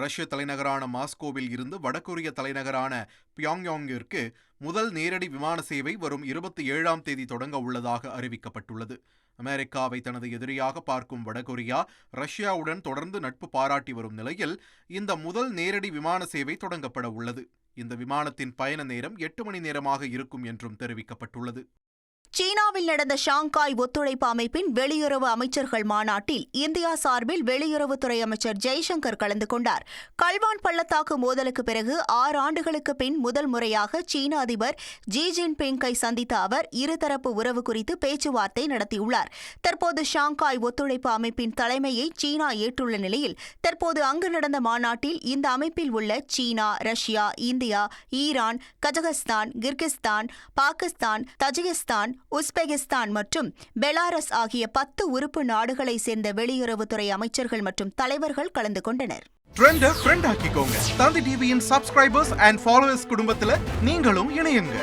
ரஷ்ய தலைநகரான மாஸ்கோவில் இருந்து வடகொரிய தலைநகரான பியாங்யாங்கிற்கு முதல் நேரடி விமான சேவை வரும் இருபத்தி ஏழாம் தேதி தொடங்க உள்ளதாக அறிவிக்கப்பட்டுள்ளது. அமெரிக்காவை தனது எதிரியாக பார்க்கும் வடகொரியா ரஷ்யாவுடன் தொடர்ந்து நட்பு பாராட்டி வரும் நிலையில் இந்த முதல் நேரடி விமான சேவை தொடங்கப்பட உள்ளது. இந்த விமானத்தின் பயண நேரம் எட்டு மணி நேரமாக இருக்கும் என்றும் தெரிவிக்கப்பட்டுள்ளது. சீனாவில் நடந்த ஷாங்காய் ஒத்துழைப்பு அமைப்பின் வெளியுறவு அமைச்சர்கள் மாநாட்டில் இந்தியா சார்பில் வெளியுறவுத்துறை அமைச்சர் ஜெய்சங்கர் கலந்து கொண்டார். கல்வான் பள்ளத்தாக்கு மோதலுக்கு பிறகு ஆறு ஆண்டுகளுக்கு பின் முதல் முறையாக சீன அதிபர் ஜி ஜின்பிங்கை சந்தித்த அவர் இருதரப்பு உறவு குறித்து பேச்சுவார்த்தை நடத்தியுள்ளார். தற்போது ஷாங்காய் ஒத்துழைப்பு அமைப்பின் தலைமையை சீனா ஏற்றுள்ள நிலையில் தற்போது அங்கு நடந்த மாநாட்டில் இந்த அமைப்பில் உள்ள சீனா Russia India Iran Kazakhstan Kyrgyzstan Pakistan Tajikistan Uzbekistan மற்றும் பெலாரஸ் ஆகிய பத்து உறுப்பு நாடுகளை சேர்ந்த வெளியுறவுத்துறை அமைச்சர்கள் மற்றும் தலைவர்கள் கலந்து கொண்டனர். ட்ரெண்ட ஃப்ரெண்ட் ஆக்கிக்கோங்க. தந்தி டிவியின் சப்ஸ்கிரைபர்ஸ் அண்ட் ஃபாலோவர்ஸ் குடும்பத்தில் நீங்களும் இணையுங்க.